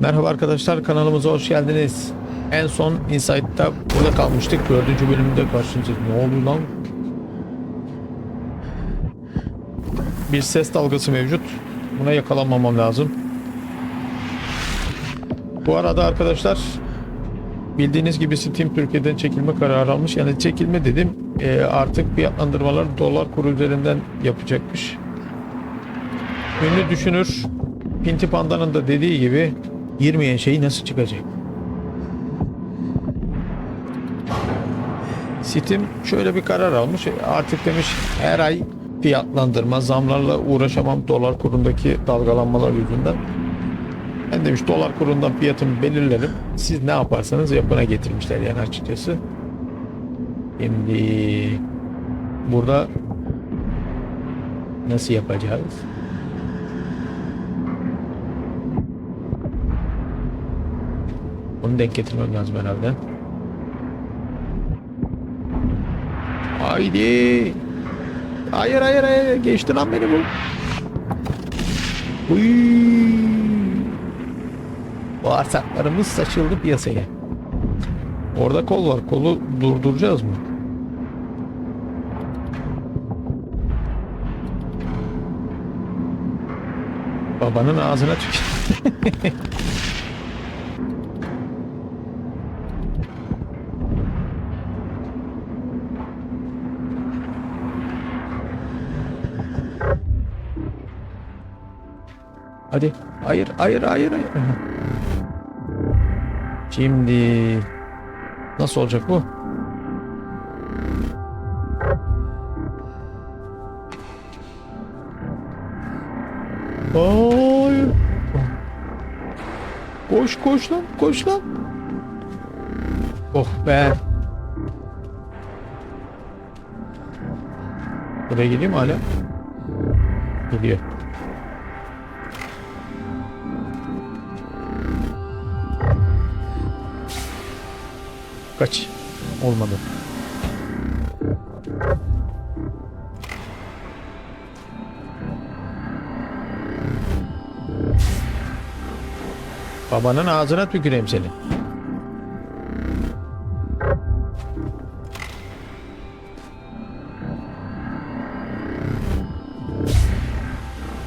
Merhaba arkadaşlar kanalımıza hoş geldiniz. En son Insight'ta burada kalmıştık. Dördüncü bölümde karşınızdayız. Ne oluyor lan? Bir ses dalgası mevcut. Buna yakalanmamam lazım. Bu arada arkadaşlar bildiğiniz gibi Steam Türkiye'den çekilme kararı almış. Yani çekilme dedim e, artık fiyatlandırmalar dolar kuru üzerinden yapacakmış. Ünlü düşünür Pinti Panda'nın da dediği gibi girmeyen şey nasıl çıkacak? Steam şöyle bir karar almış. Artık demiş her ay fiyatlandırma, zamlarla uğraşamam dolar kurundaki dalgalanmalar yüzünden. Ben demiş dolar kurundan fiyatımı belirlerim. Siz ne yaparsanız yapına getirmişler yani açıkçası. Şimdi burada nasıl yapacağız? Onu denk getirmem lazım herhalde. Haydi. Hayır hayır hayır. Geçti lan beni bu. Uy. Bağırsaklarımız saçıldı piyasaya. Orada kol var. Kolu durduracağız mı? Babanın ağzına tük. Hadi. Hayır, hayır, hayır, hayır. Şimdi nasıl olacak bu? Hayır. Koş koş lan, koş lan. Oh be. Buraya geliyor mu hala? Geliyor. Kaç. Olmadı. Babanın ağzına tüküreyim seni.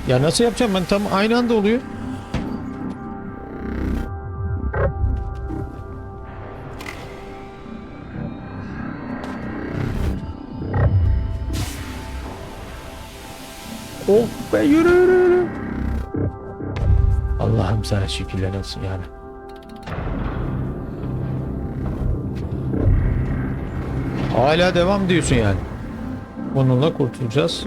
Ya nasıl yapacağım ben tam aynı anda oluyor. Oh be yürü yürü yürü. Allah'ım sana şükürler olsun yani. Hala devam diyorsun yani. Bununla kurtulacağız.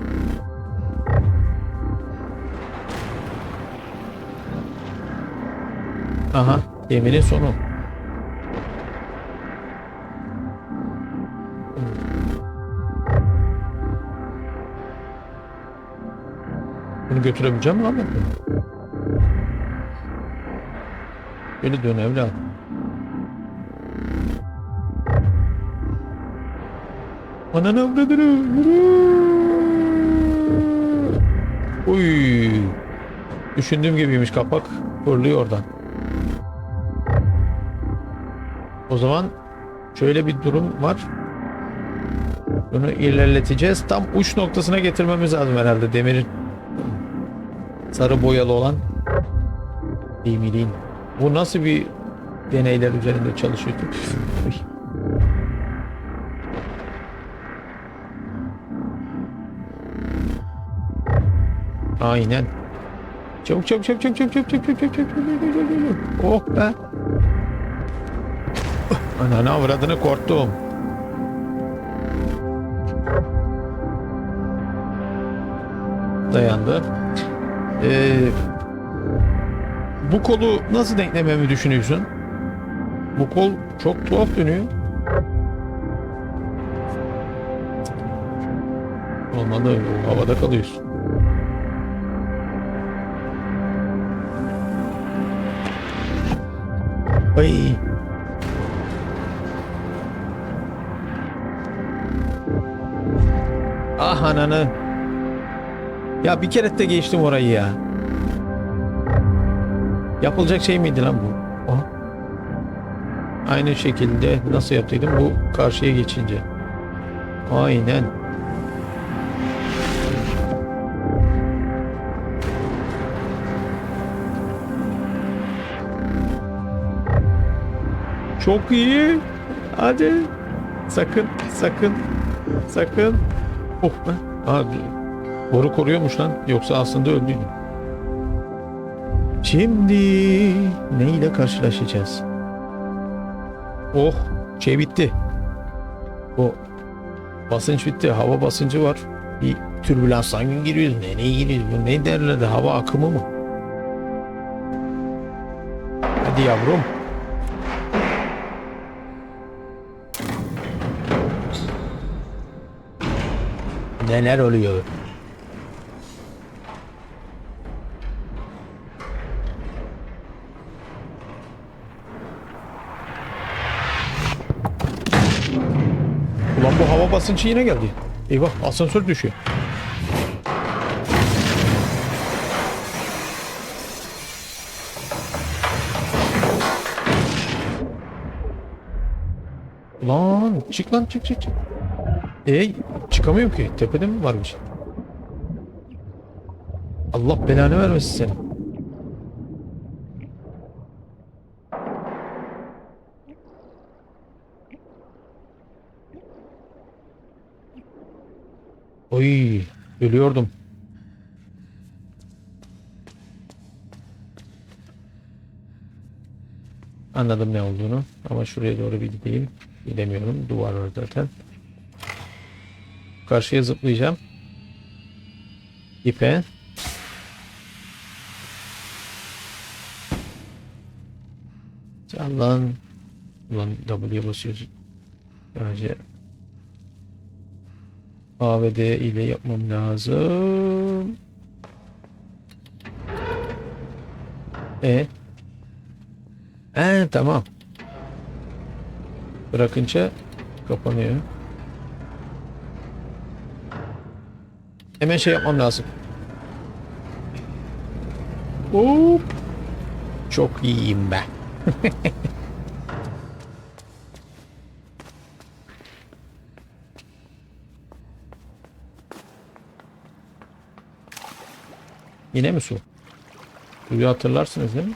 Aha geminin sonu. Bunu götürebileceğim mi lan ben? Geri dön evlat. Ananı avradını. Yürü. Uy. Düşündüğüm gibiymiş kapak. Fırlıyor oradan. O zaman şöyle bir durum var. Bunu ilerleteceğiz. Tam uç noktasına getirmemiz lazım herhalde demirin. Sarı boyalı olan. Demirin. Bu nasıl bir deneyler üzerinde çalışıyor? Aynen. Çabuk çabuk çabuk çabuk çabuk çabuk çabuk çabuk çabuk çabuk çabuk çabuk çabuk Oh be. Ananı avradını korktum. Dayandı. Ee, bu kolu nasıl denklememi düşünüyorsun? Bu kol çok tuhaf dönüyor. Olmadı. Havada kalıyorsun. Ay. Ah ananı. Ya bir kere de geçtim orayı ya. Yapılacak şey miydi lan bu? Aha. Aynı şekilde nasıl yaptıydım bu karşıya geçince. Aynen. Çok iyi. Hadi. Sakın, sakın, sakın. Oh be. Abi, boru koruyormuş lan. Yoksa aslında öldüydü. Şimdi neyle karşılaşacağız? Oh, şey bitti. O basınç bitti. Hava basıncı var. Bir türbülanstan giriyoruz. Nereye giriyoruz? Bu ne derlerdi? Hava akımı mı? Hadi yavrum. Neler oluyor? Basıncı yine geldi. Eyvah asansör düşüyor. Lan çık lan çık çık çık. E çıkamıyorum ki. Tepede mi varmış? Allah belanı vermesin seni. Oy, ölüyordum. Anladım ne olduğunu ama şuraya doğru bir gideyim. Gidemiyorum. Duvar var zaten. Karşıya zıplayacağım. İpe. Lan. Ulan W'ye basıyoruz. Bence A ve D ile yapmam lazım. E. E tamam. Bırakınca kapanıyor. Hemen şey yapmam lazım. Hop. Çok iyiyim be. Yine mi su? Suyu hatırlarsınız değil mi?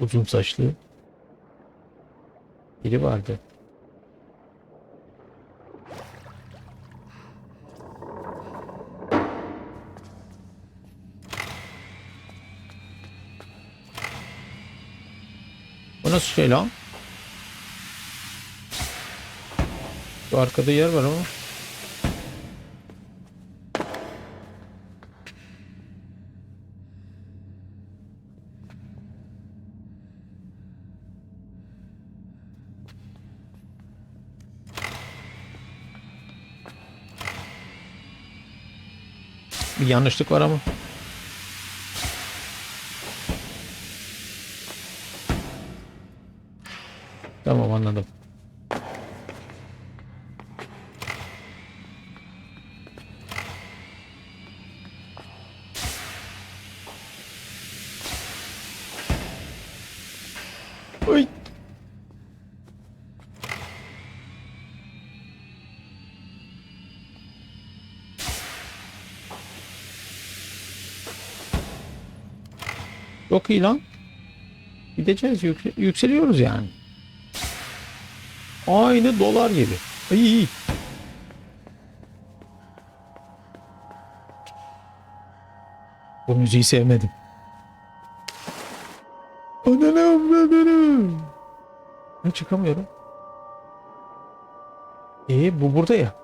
Uzun saçlı. Biri vardı. Bu nasıl şey lan? Şu arkada yer var ama. Bir yanlışlık var ama. Tamam anladım. Çok iyi lan. Gideceğiz yükseliyoruz yani. Aynı dolar gibi. İyi iyi. Bu müziği sevmedim. Ananı avradını. Ne çıkamıyorum. E bu burada ya.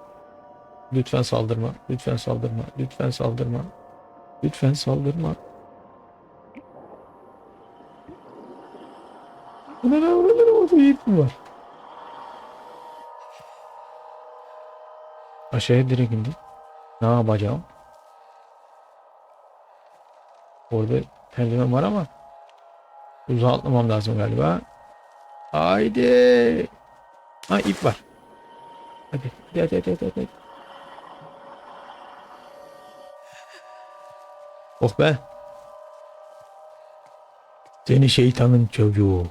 Lütfen saldırma. Lütfen saldırma. Lütfen saldırma. Lütfen saldırma. Ananı ip mi var? Aşağıya direkt indim. Ne yapacağım? Orada merdiven var ama uzağa atlamam lazım galiba. Haydi. Ha ip var. Hadi. Hadi hadi hadi hadi. hadi. Oh be. Seni şeytanın çocuğu.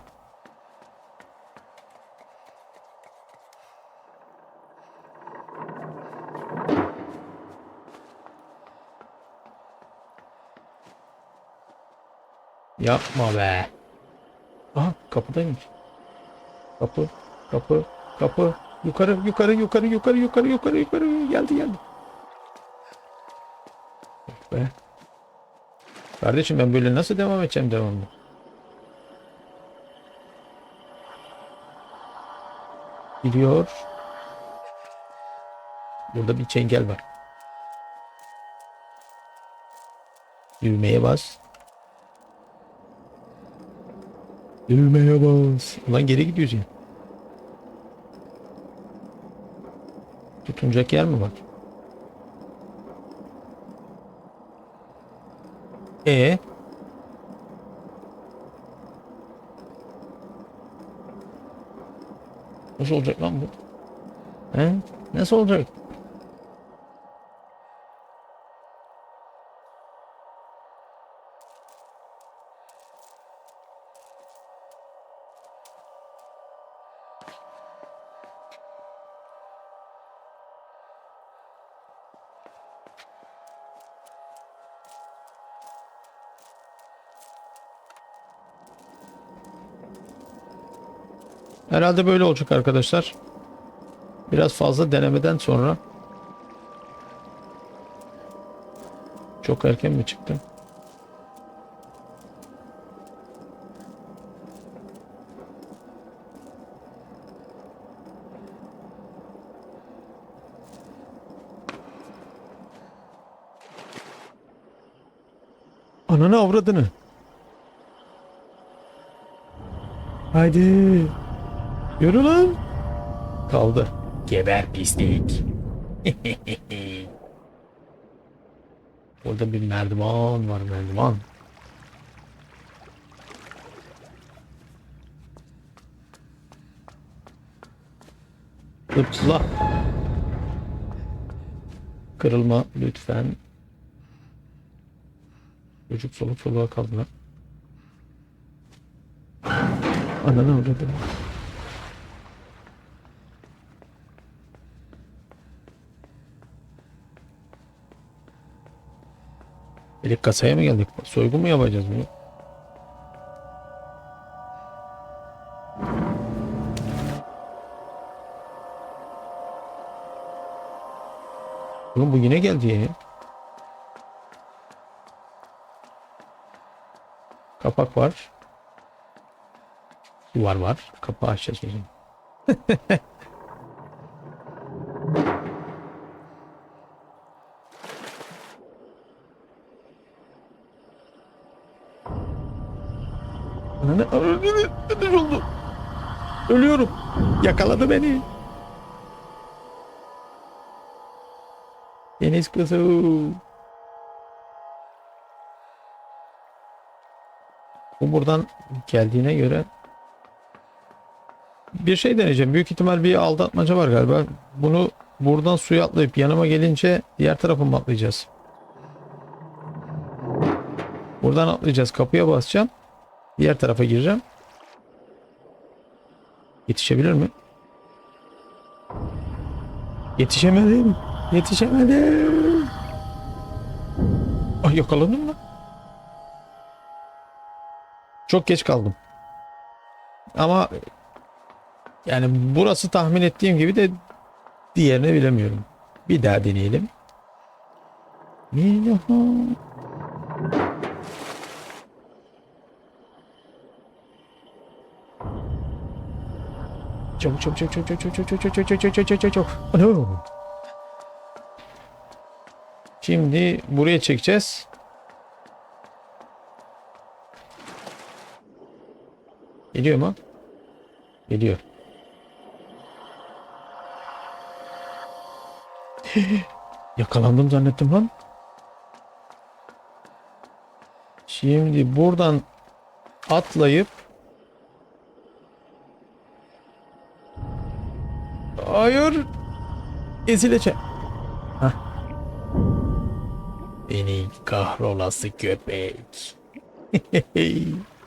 Yapma be. Aha kapıdaymış. Kapı, kapı, kapı. Yukarı, yukarı, yukarı, yukarı, yukarı, yukarı, yukarı. Geldi, geldi. Oh be. Kardeşim ben böyle nasıl devam edeceğim devamlı? Gidiyor. Burada bir çengel var. Düğmeye bas. Düğmeye bas. Ulan geri gidiyoruz ya. Tutunacak yer mi var? E Nasıl olacak lan bu? He? Nasıl olacak? Herhalde böyle olacak arkadaşlar. Biraz fazla denemeden sonra çok erken mi çıktım? Ananı avradını. Haydi. Yürü lan. Kaldı. Geber pislik. Orada bir merdiven var merdiven. Zıpla. Kırılma lütfen. Çocuk soluk soluğa kaldı lan. Ananı avradım. Elif kasaya mı geldik? Soygun mu yapacağız bunu? Oğlum bu yine geldi ya. Kapak var. Duvar var. Kapağı açacağız o zaman. Ateş oldu. Ölüyorum. Yakaladı beni. Deniz kızı. Bu buradan geldiğine göre bir şey deneyeceğim. Büyük ihtimal bir aldatmaca var galiba. Bunu buradan suya atlayıp yanıma gelince diğer tarafa mı atlayacağız? Buradan atlayacağız. Kapıya basacağım. Diğer tarafa gireceğim. Yetişebilir mi? Yetişemedim. Yetişemedim. Ay yakalandım mı? Çok geç kaldım. Ama yani burası tahmin ettiğim gibi de diğerini bilemiyorum. Bir daha deneyelim. Daha. Çabuk çabuk çabuk çabuk çabuk çabuk çabuk çabuk çabuk çabuk çabuk çabuk çabuk. Şimdi buraya çekeceğiz. Geliyor mu? Geliyor. Yakalandım zannettim lan. Şimdi buradan atlayıp Hayır. Ezileceğim. Hah. Beni kahrolası köpek.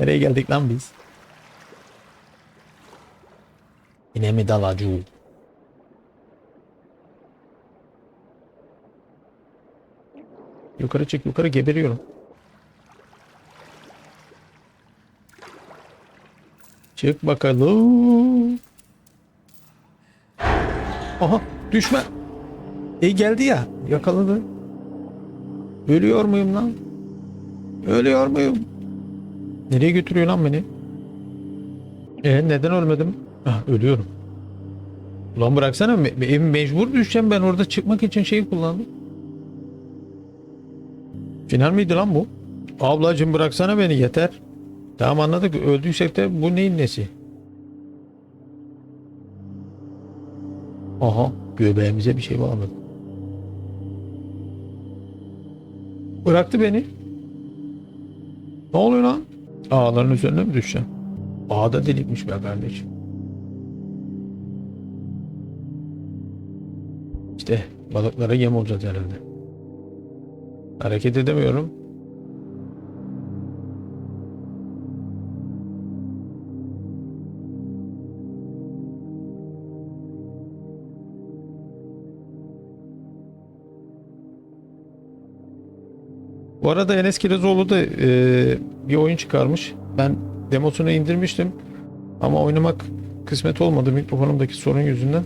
Nereye geldik lan biz? Yine mi dalacı? Yukarı çık yukarı geberiyorum. Çık bakalım. Aha düşme. E geldi ya yakaladı. Ölüyor muyum lan? Ölüyor muyum? Nereye götürüyor lan beni? E neden ölmedim? Ah ölüyorum. Ulan bıraksana me- me- mecbur düşeceğim ben orada çıkmak için şeyi kullandım. Final miydi lan bu? Ablacım bıraksana beni yeter. Tamam anladık öldüysek de bu neyin nesi? Aha göbeğimize bir şey bağladı. Bıraktı beni. Ne oluyor lan? Ağların üzerine mi düşeceğim? Ağda delikmiş be kardeşim. İşte balıklara yem olacağız herhalde. Hareket edemiyorum. Bu arada Enes Kirazoğlu da e, bir oyun çıkarmış. Ben demosunu indirmiştim. Ama oynamak kısmet olmadı mikrofonumdaki sorun yüzünden.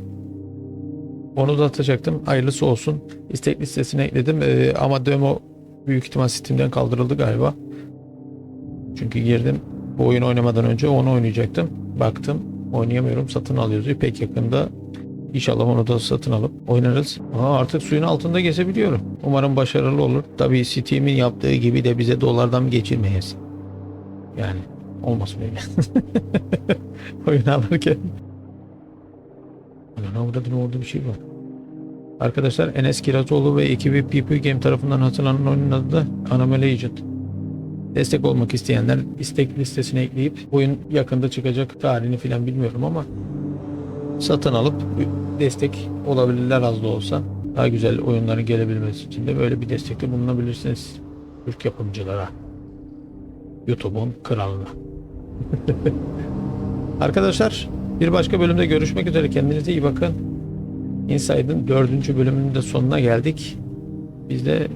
Onu da atacaktım. Hayırlısı olsun. İstek listesine ekledim. E, ama demo büyük ihtimal Steam'den kaldırıldı galiba. Çünkü girdim. Bu oyunu oynamadan önce onu oynayacaktım. Baktım oynayamıyorum. Satın alıyoruz. Pek yakında İnşallah onu da satın alıp oynarız. Aa, artık suyun altında gezebiliyorum. Umarım başarılı olur. Tabii Steam'in yaptığı gibi de bize dolardan geçirmeyiz. Yani olmasın öyle. Oyun alırken. Ana burada orada bir şey var. Arkadaşlar Enes Kirazoğlu ve ekibi PP Game tarafından hazırlanan oyunun adı da Anomaly Agent. Destek olmak isteyenler istek listesine ekleyip oyun yakında çıkacak tarihini filan bilmiyorum ama satın alıp destek olabilirler az da olsa. Daha güzel oyunların gelebilmesi için de böyle bir destekte bulunabilirsiniz. Türk yapımcılara. YouTube'un kralına. Arkadaşlar bir başka bölümde görüşmek üzere. Kendinize iyi bakın. Inside'ın dördüncü bölümünün de sonuna geldik. Bizde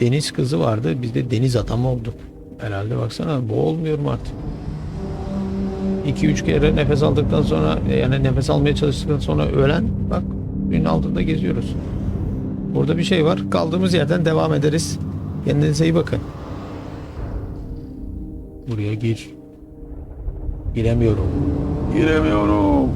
deniz kızı vardı. Biz de deniz adamı olduk. Herhalde baksana boğulmuyorum artık. 2-3 kere nefes aldıktan sonra yani nefes almaya çalıştıktan sonra ölen bak suyun altında geziyoruz. Burada bir şey var. Kaldığımız yerden devam ederiz. Kendinize iyi bakın. Buraya gir. Giremiyorum. Giremiyorum.